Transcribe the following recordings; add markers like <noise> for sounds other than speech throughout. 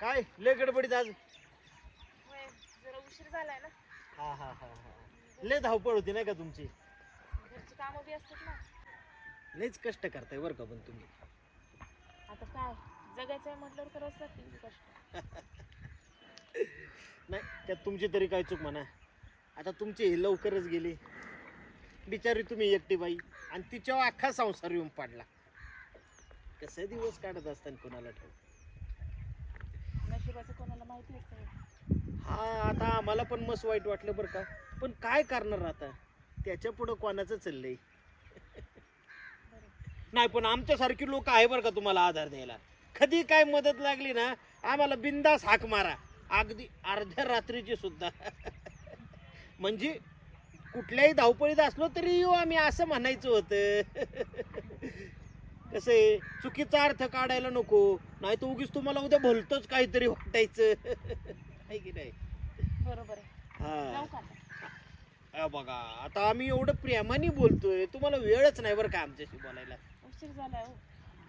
काय लय गडबडीत आज? होय, जरा उशीर झालाय ना. हा हा हा हा. लय धावपळ होती नाही का तुमची? घरची कामं बी असतात ना. लयच कष्ट करताय बरं का पण तुम्ही. आता काय जगायचं आहे म्हटल्यावर करावंच लागतील कष्ट. नाही त्यात तुमची तरी काय चूक म्हणा. आता तुमची ही लवकरच गेली. बिचारी तुम्ही एकटी बाई आणि तिच्यावर अख्खा संसार येऊन पडला. कसे दिवस काढत असताना कोणाला ठेव नशिबाचं कोणाला माहिती असतं हा आता आम्हाला पण मस्त वाईट वाटलं बरं का. पण काय करणार आता? त्याच्या पुढं कोणाचं चाललंय? नाही पण आमच्यासारखी लोक आहे बरं का तुम्हाला आधार द्यायला. कधी काय मदत लागली ना आम्हाला बिंदास हाक मारा. अगदी अर्ध्या रात्रीची सुद्धा. म्हणजे कुठल्याही धावपळीत असलो तरी येऊ आम्ही असं म्हणायचं होतं. कसं आहे? चुकीचा अर्थ काढायला नको. नाही तर उगीच तुम्हाला उद्या भलतंच काहीतरी वाटायचं. <laughs> आहे की नाही? बरोबर आहे. हा. जाऊ का आता? बघा आता आम्ही एवढं प्रेमाने बोलतोय तुम्हाला वेळच नाही बरं का आमच्याशी बोलायला. उशीर झालाय हो.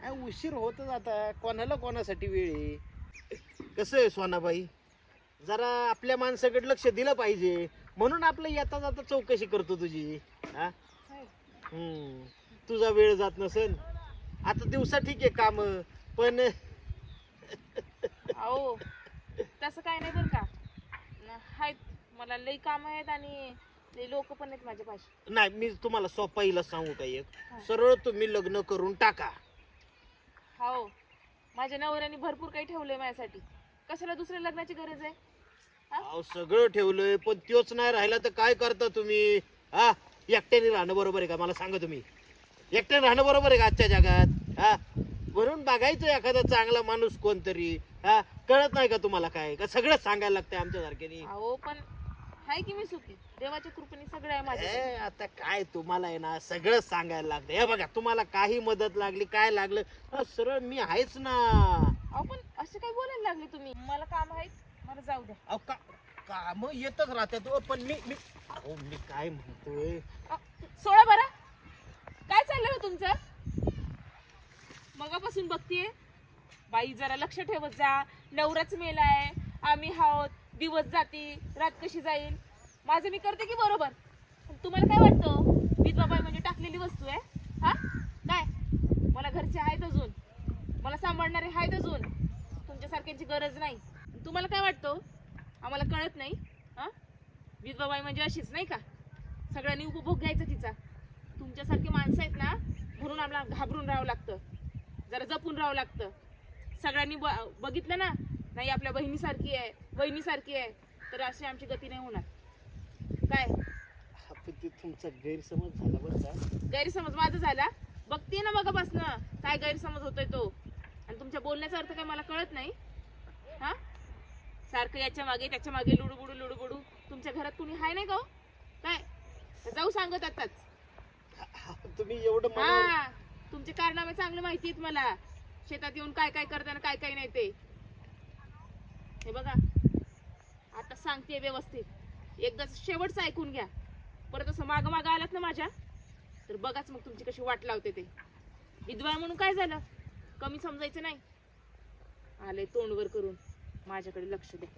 काय उशीर होतच आता. कोणाला कोणासाठी वेळ आहे? कसं आहे सोनाबाई? जरा आपल्या माणसाकडे लक्ष दिलं पाहिजे. म्हणून आपलं येता जाता चौकशी करतो तुझी. हा? होय. हम्म. तुझा वेळ जात नसेल? आता दिवसा ठीक आहे काम पण अहो तसं काय नाही बरं का. न- आहेत मला लई काम आहेत आणि लई लोक पण आहेत माझ्या पाशी. नाही मी तुम्हाला सोपाईला सांगू का एक? हा. सरळ तुम्ही लग्न करून टाका. हो माझ्या नवऱ्याने भरपूर काही ठेवलंय माझ्यासाठी. कशाला दुसऱ्या लग्नाची गरज आहे? अहो सगळं ठेवलंय पण त्योच नाही राहिला तर काय करता तुम्ही? हा एकट्याने राहणं बरोबर आहे का? मला सांगा तुम्ही. एकट्याने राहणं बरोबर आहे का आजच्या जगात? हा? वरून बघायचं एखादा चांगला माणूस कोणतरी. हा? कळत नाही का तुम्हाला काय? का सगळं सांगायला लागतंय आमच्या सारख्यानी अहो पण आहे की मी सुखी? देवाच्या कृपेने सगळं आहे माझ्या ए, आता काय तुम्हाला आहे ना सगळं सांगायला लागतं हे बघा तुम्हाला काही मदत लागली काय लागलं? अ, सरळ मी आहेच ना. अहो पण असे काय बोलायला लागले तुम्ही? मला काम आहेत मला जाऊ द्या. अहो का काम येतच राहतात हो, पण मी मी अहो मी काय म्हणतोय? अ, सोडा बरं. तुमचं? मगापासून बघतीये? बाई जरा लक्ष ठेवत जा. नवराच मेलाय आम्ही आहोत. दिवस जाती रात कशी जाईल? माझं मी करते की बरोबर? पण तुम्हाला काय वाटतं? विधवा बाई म्हणजे टाकलेली वस्तू आहे. हा? काय मला घरचे आहेत अजून. मला सांभाळणारे आहेत अजून. तुमच्यासारख्यांची गरज नाही. तुम्हाला काय वाटतं? आम्हाला कळत नाही. हा? विधवा बाई म्हणजे अशीच नाही का? सगळ्यांनी उपभोग घ्यायचा तिचा. तुमच्यासारखी माणसं आहेत ना म्हणून आम्हाला घाबरून राहावं लागतं. जरा जपून राहावं लागतं. सगळ्यांनी ब बघितलं ना नाही आपल्या बहिणीसारखी आहे बहिणीसारखी आहे तर अशी आमची गती नाही होणार. काय? ते तुमचा गैरसमज झाला बरं का? गैरसमज माझा झाला. बघते ना मगापासनं काय गैरसमज होतोय तो. आणि तुमच्या बोलण्याचा अर्थ काय मला कळत नाही. हा? सारखं याच्या मागे त्याच्यामागे लुडूबुडू लुडूबुडू. तुमच्या घरात कुणी हाय नाही का हो? काय? जाऊ सांगत आताच. तुम्ही एवढं मनावर- हा तुमचे कारनामे चांगले माहिती आहेत मला. शेतात येऊन काय काय करताना काय काय नाही ते. हे बघा. आता सांगते व्यवस्थित. एकदा शेवटचं ऐकून घ्या. परत असं माग माग आलात ना माझ्या तर बघाच मग तुमची कशी वाट लावते ते. विधवा म्हणून काय झालं? कमी समजायचं नाही. आले तोंडवर करून. माझ्याकडे लक्ष द्या.